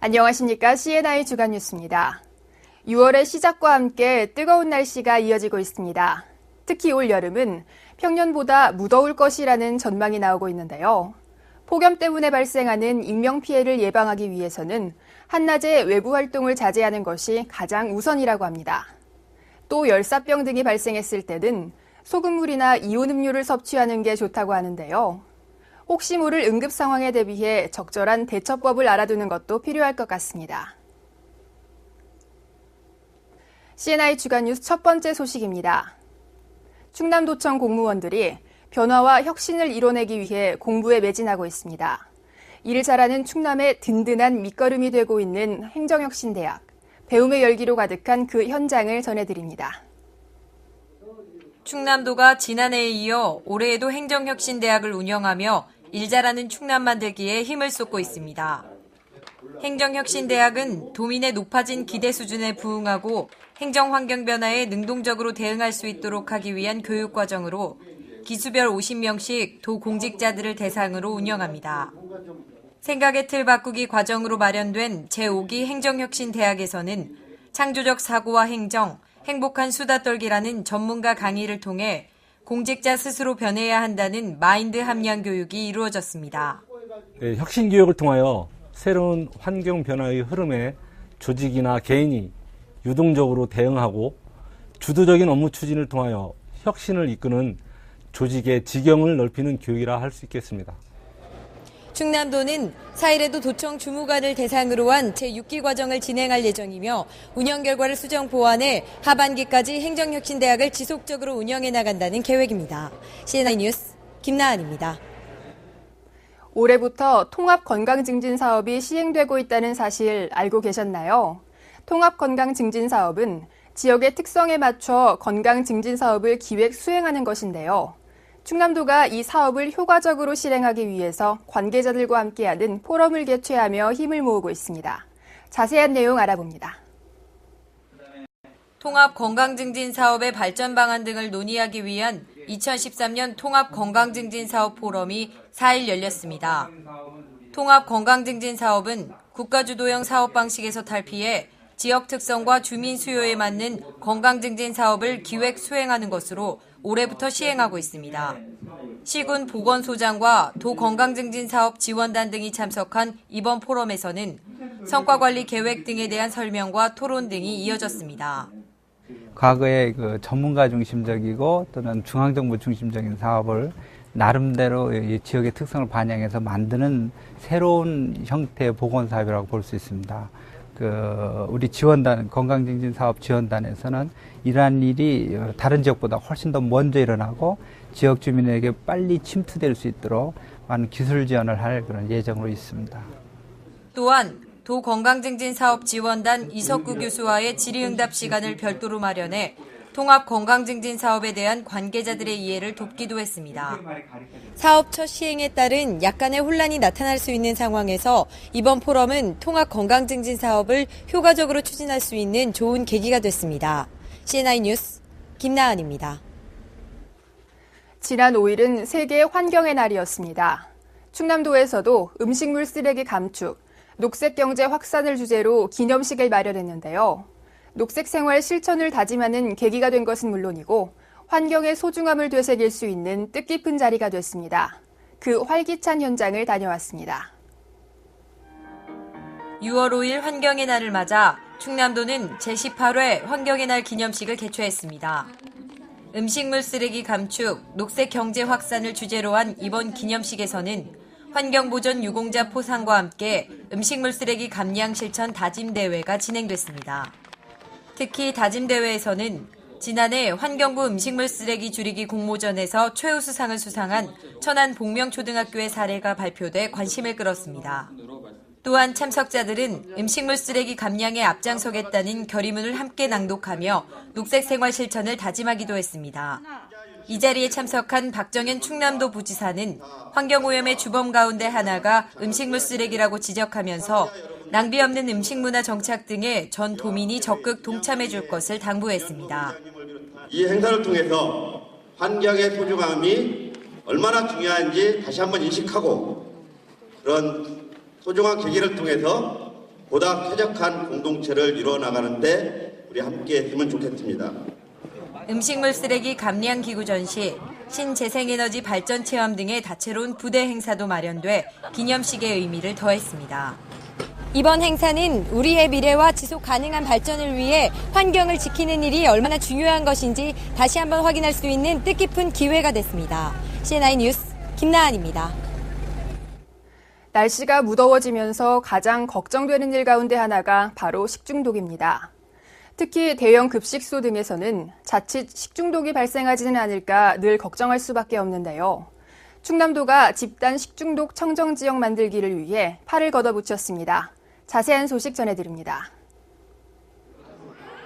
안녕하십니까. CNI 주간 뉴스입니다. 6월의 시작과 함께 뜨거운 날씨가 이어지고 있습니다. 특히 올 여름은 평년보다 무더울 것이라는 전망이 나오고 있는데요. 폭염 때문에 발생하는 인명피해를 예방하기 위해서는 한낮에 외부 활동을 자제하는 것이 가장 우선이라고 합니다. 또 열사병 등이 발생했을 때는 소금물이나 이온 음료를 섭취하는 게 좋다고 하는데요. 혹시 모를 응급 상황에 대비해 적절한 대처법을 알아두는 것도 필요할 것 같습니다. CNI 주간 뉴스 첫 번째 소식입니다. 충남도청 공무원들이 변화와 혁신을 이뤄내기 위해 공부에 매진하고 있습니다. 일을 잘하는 충남의 든든한 밑거름이 되고 있는 행정혁신대학. 배움의 열기로 가득한 그 현장을 전해드립니다. 충남도가 지난해에 이어 올해에도 행정혁신대학을 운영하며 일 잘하는 충남 만들기에 힘을 쏟고 있습니다. 행정혁신대학은 도민의 높아진 기대 수준에 부응하고 행정 환경 변화에 능동적으로 대응할 수 있도록 하기 위한 교육 과정으로 기수별 50명씩 도 공직자들을 대상으로 운영합니다. 생각의 틀 바꾸기 과정으로 마련된 제5기 행정혁신대학에서는 창조적 사고와 행정, 행복한 수다 떨기라는 전문가 강의를 통해 공직자 스스로 변해야 한다는 마인드 함량 교육이 이루어졌습니다. 네, 혁신 교육을 통하여 새로운 환경 변화의 흐름에 조직이나 개인이 유동적으로 대응하고 주도적인 업무 추진을 통하여 혁신을 이끄는 조직의 지경을 넓히는 교육이라 할 수 있겠습니다. 충남도는 4일에도 도청 주무관을 대상으로 한 제6기 과정을 진행할 예정이며 운영 결과를 수정 보완해 하반기까지 행정혁신대학을 지속적으로 운영해 나간다는 계획입니다. CNI 뉴스 김나은입니다. 올해부터 통합 건강 증진 사업이 시행되고 있다는 사실 알고 계셨나요? 통합 건강 증진 사업은 지역의 특성에 맞춰 건강 증진 사업을 기획 수행하는 것인데요. 충남도가 이 사업을 효과적으로 실행하기 위해서 관계자들과 함께하는 포럼을 개최하며 힘을 모으고 있습니다. 자세한 내용 알아봅니다. 통합 건강증진 사업의 발전 방안 등을 논의하기 위한 2013년 통합 건강증진 사업 포럼이 4일 열렸습니다. 통합 건강증진 사업은 국가주도형 사업 방식에서 탈피해 지역 특성과 주민 수요에 맞는 건강 증진 사업을 기획 수행하는 것으로 올해부터 시행하고 있습니다. 시군 보건소장과 도 건강증진사업 지원단 등이 참석한 이번 포럼에서는 성과관리 계획 등에 대한 설명과 토론 등이 이어졌습니다. 과거에 그 전문가 중심적이고 또는 중앙정부 중심적인 사업을 나름대로 이 지역의 특성을 반영해서 만드는 새로운 형태의 보건사업이라고 볼 수 있습니다. 그 우리 지원단 건강증진 사업 지원단에서는 이러한 일이 다른 지역보다 훨씬 더 먼저 일어나고 지역 주민에게 빨리 침투될 수 있도록 많은 기술 지원을 할 그런 예정으로 있습니다. 또한 도건강증진 사업 지원단 이석구 교수와의 질의응답 시간을 별도로 마련해 통합 건강증진 사업에 대한 관계자들의 이해를 돕기도 했습니다. 사업 첫 시행에 따른 약간의 혼란이 나타날 수 있는 상황에서 이번 포럼은 통합 건강증진 사업을 효과적으로 추진할 수 있는 좋은 계기가 됐습니다. CNI 뉴스 김나은입니다. 지난 5일은 세계 환경의 날이었습니다. 충남도에서도 음식물 쓰레기 감축, 녹색 경제 확산을 주제로 기념식을 마련했는데요. 녹색 생활 실천을 다짐하는 계기가 된 것은 물론이고 환경의 소중함을 되새길 수 있는 뜻깊은 자리가 됐습니다. 그 활기찬 현장을 다녀왔습니다. 6월 5일 환경의 날을 맞아 충남도는 제18회 환경의 날 기념식을 개최했습니다. 음식물 쓰레기 감축, 녹색 경제 확산을 주제로 한 이번 기념식에서는 환경보전 유공자 포상과 함께 음식물 쓰레기 감량 실천 다짐 대회가 진행됐습니다. 특히 다짐대회에서는 지난해 환경부 음식물 쓰레기 줄이기 공모전에서 최우수상을 수상한 천안 복명초등학교의 사례가 발표돼 관심을 끌었습니다. 또한 참석자들은 음식물 쓰레기 감량에 앞장서겠다는 결의문을 함께 낭독하며 녹색 생활 실천을 다짐하기도 했습니다. 이 자리에 참석한 박정현 충남도 부지사는 환경오염의 주범 가운데 하나가 음식물 쓰레기라고 지적하면서 낭비 없는 음식 문화 정착 등에 전 도민이 적극 동참해 줄 것을 당부했습니다. 이 행사를 통해서 환경의 소중함이 얼마나 중요한지 다시 한번 인식하고 그런 소중한 계기를 통해서 보다 쾌적한 공동체를 이루어 나가는데 우리 함께 했으면 좋겠습니다. 음식물 쓰레기 감량 기구 전시, 신재생에너지 발전 체험 등의 다채로운 부대 행사도 마련돼 기념식의 의미를 더했습니다. 이번 행사는 우리의 미래와 지속 가능한 발전을 위해 환경을 지키는 일이 얼마나 중요한 것인지 다시 한번 확인할 수 있는 뜻깊은 기회가 됐습니다. CNI 뉴스 김나은입니다. 날씨가 무더워지면서 가장 걱정되는 일 가운데 하나가 바로 식중독입니다. 특히 대형 급식소 등에서는 자칫 식중독이 발생하지는 않을까 늘 걱정할 수밖에 없는데요. 충남도가 집단 식중독 청정 지역 만들기를 위해 팔을 걷어붙였습니다. 자세한 소식 전해드립니다.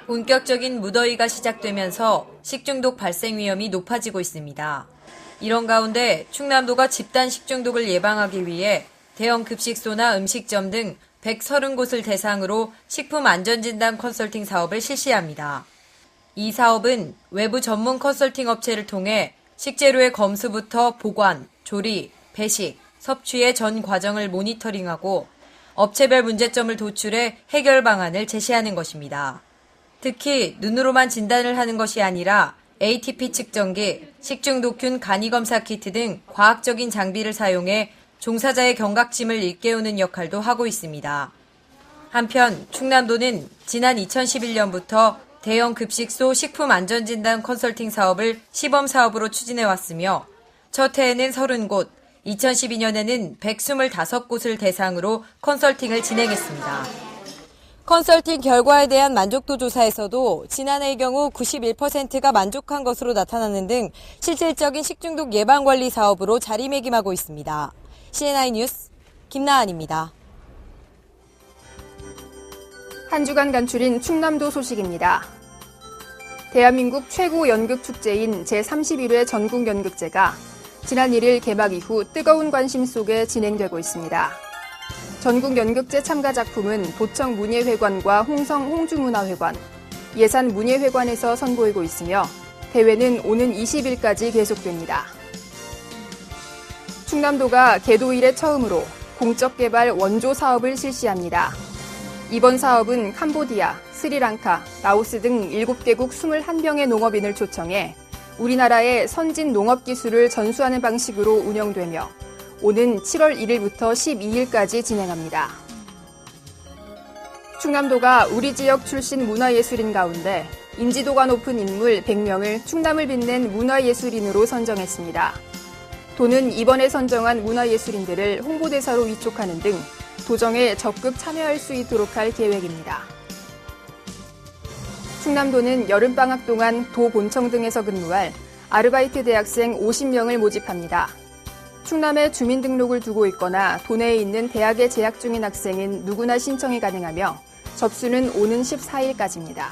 본격적인 무더위가 시작되면서 식중독 발생 위험이 높아지고 있습니다. 이런 가운데 충남도가 집단 식중독을 예방하기 위해 대형 급식소나 음식점 등 130곳을 대상으로 식품 안전진단 컨설팅 사업을 실시합니다. 이 사업은 외부 전문 컨설팅 업체를 통해 식재료의 검수부터 보관, 조리, 배식, 섭취의 전 과정을 모니터링하고 업체별 문제점을 도출해 해결 방안을 제시하는 것입니다. 특히 눈으로만 진단을 하는 것이 아니라 ATP 측정기, 식중독균 간이검사 키트 등 과학적인 장비를 사용해 종사자의 경각심을 일깨우는 역할도 하고 있습니다. 한편 충남도는 지난 2011년부터 대형 급식소 식품 안전진단 컨설팅 사업을 시범 사업으로 추진해 왔으며 첫 해에는 30곳, 2012년에는 125곳을 대상으로 컨설팅을 진행했습니다. 컨설팅 결과에 대한 만족도 조사에서도 지난해의 경우 91%가 만족한 것으로 나타나는 등 실질적인 식중독 예방 관리 사업으로 자리매김하고 있습니다. CNI 뉴스 김나은입니다. 한 주간 간출인 충남도 소식입니다. 대한민국 최고 연극 축제인 제31회 전국 연극제가 지난 1일 개막 이후 뜨거운 관심 속에 진행되고 있습니다. 전국 연극제 참가 작품은 도청 문예회관과 홍성 홍주문화회관, 예산 문예회관에서 선보이고 있으며 대회는 오는 20일까지 계속됩니다. 충남도가 개도 이래 처음으로 공적 개발 원조 사업을 실시합니다. 이번 사업은 캄보디아, 스리랑카, 라오스 등 7개국 21명의 농업인을 초청해 우리나라의 선진 농업 기술을 전수하는 방식으로 운영되며 오는 7월 1일부터 12일까지 진행합니다. 충남도가 우리 지역 출신 문화예술인 가운데 인지도가 높은 인물 100명을 충남을 빛낸 문화예술인으로 선정했습니다. 도는 이번에 선정한 문화예술인들을 홍보대사로 위촉하는 등 도정에 적극 참여할 수 있도록 할 계획입니다. 충남도는 여름방학 동안 도 본청 등에서 근무할 아르바이트 대학생 50명을 모집합니다. 충남에 주민등록을 두고 있거나 도내에 있는 대학에 재학 중인 학생은 누구나 신청이 가능하며 접수는 오는 14일까지입니다.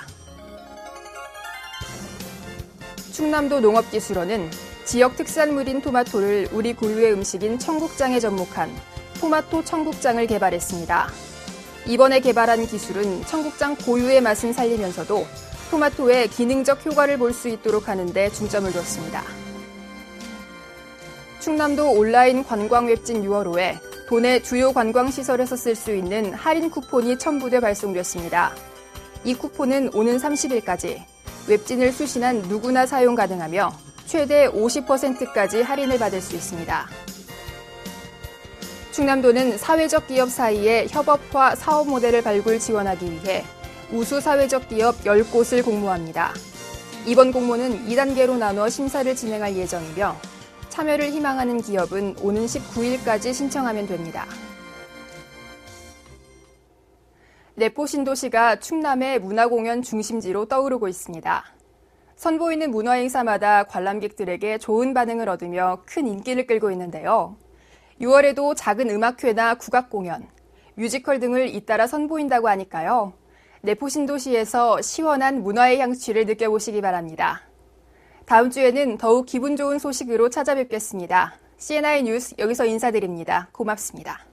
충남도 농업기술원은 지역 특산물인 토마토를 우리 고유의 음식인 청국장에 접목한 토마토 청국장을 개발했습니다. 이번에 개발한 기술은 청국장 고유의 맛은 살리면서도 토마토의 기능적 효과를 볼 수 있도록 하는 데 중점을 뒀습니다. 충남도 온라인 관광 웹진 6월호에 도내 주요 관광시설에서 쓸 수 있는 할인 쿠폰이 첨부돼 발송됐습니다. 이 쿠폰은 오는 30일까지 웹진을 수신한 누구나 사용 가능하며 최대 50%까지 할인을 받을 수 있습니다. 충남도는 사회적 기업 사이에 협업화 사업 모델을 발굴 지원하기 위해 우수 사회적 기업 10곳을 공모합니다. 이번 공모는 2단계로 나눠 심사를 진행할 예정이며 참여를 희망하는 기업은 오는 19일까지 신청하면 됩니다. 내포 신도시가 충남의 문화공연 중심지로 떠오르고 있습니다. 선보이는 문화행사마다 관람객들에게 좋은 반응을 얻으며 큰 인기를 끌고 있는데요. 6월에도 작은 음악회나 국악공연, 뮤지컬 등을 잇따라 선보인다고 하니까요. 내포신도시에서 시원한 문화의 향취를 느껴보시기 바랍니다. 다음 주에는 더욱 기분 좋은 소식으로 찾아뵙겠습니다. CNI 뉴스 여기서 인사드립니다. 고맙습니다.